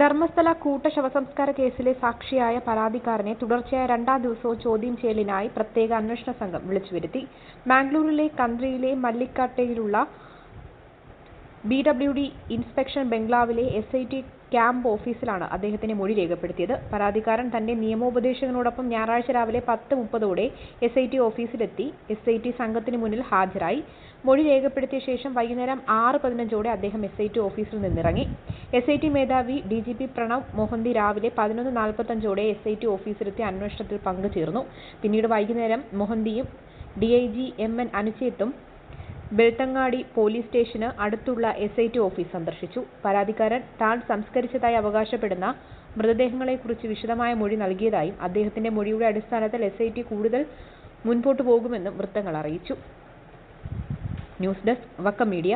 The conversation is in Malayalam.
ധർമ്മസ്ഥല കൂട്ട ശവസംസ്കാര കേസിലെ സാക്ഷിയായ പരാതിക്കാരനെ തുടർച്ചയായ രണ്ടാം ദിവസവും ചോദ്യം ചെയ്യലിനായി പ്രത്യേക അന്വേഷണ സംഘം വിളിച്ചുവരുത്തി. മാംഗ്ലൂരിലെ കന്ത്രിയിലെ മല്ലിക്കട്ടയിലുള്ള ബി ഡബ്ല്യു ഡി ഇൻസ്പെക്ഷൻ ബംഗ്ലാവിലെ എസ് ഐ ടി ക്യാമ്പ് ഓഫീസിലാണ് അദ്ദേഹത്തിന്റെ മൊഴി രേഖപ്പെടുത്തിയത്. പരാതിക്കാരൻ തന്റെ നിയമോപദേശകനോടൊപ്പം ഞായറാഴ്ച രാവിലെ പത്ത് മുപ്പതോടെ എസ് ഐ ടി ഓഫീസിലെത്തി. എസ് ഐ ടി സംഘത്തിന് മുന്നിൽ ഹാജരായി. മൊഴി രേഖപ്പെടുത്തിയ ശേഷം വൈകുന്നേരം ആറ് പതിനഞ്ചോടെ അദ്ദേഹം എസ് ഐ ടി ഓഫീസിൽ നിന്നിറങ്ങി. എസ് ഐ ടി മേധാവി D G P Pranav Mohanty രാവിലെ പതിനൊന്ന് നാൽപ്പത്തഞ്ചോടെ എസ് ഐ ടി ഓഫീസിലെത്തി അന്വേഷണത്തിൽ പങ്കുചേർന്നു. പിന്നീട് വൈകുന്നേരം മൊഹന്തിയും D I G M N അനുചേത്തും Belthangady police സ്റ്റേഷന് അടുത്തുള്ള എസ് ഐ ടി ഓഫീസ് സന്ദർശിച്ചു. പരാതിക്കാരൻ താൻ സംസ്കരിച്ചതായി അവകാശപ്പെടുന്ന മൃതദേഹങ്ങളെക്കുറിച്ച് വിശദമായ മൊഴി നൽകിയതായും അദ്ദേഹത്തിന്റെ മൊഴിയുടെ അടിസ്ഥാനത്തിൽ എസ് ഐ ടി കൂടുതൽ മുൻപോട്ടു പോകുമെന്നും വൃത്തങ്ങൾ അറിയിച്ചു. News desk Vakkom media.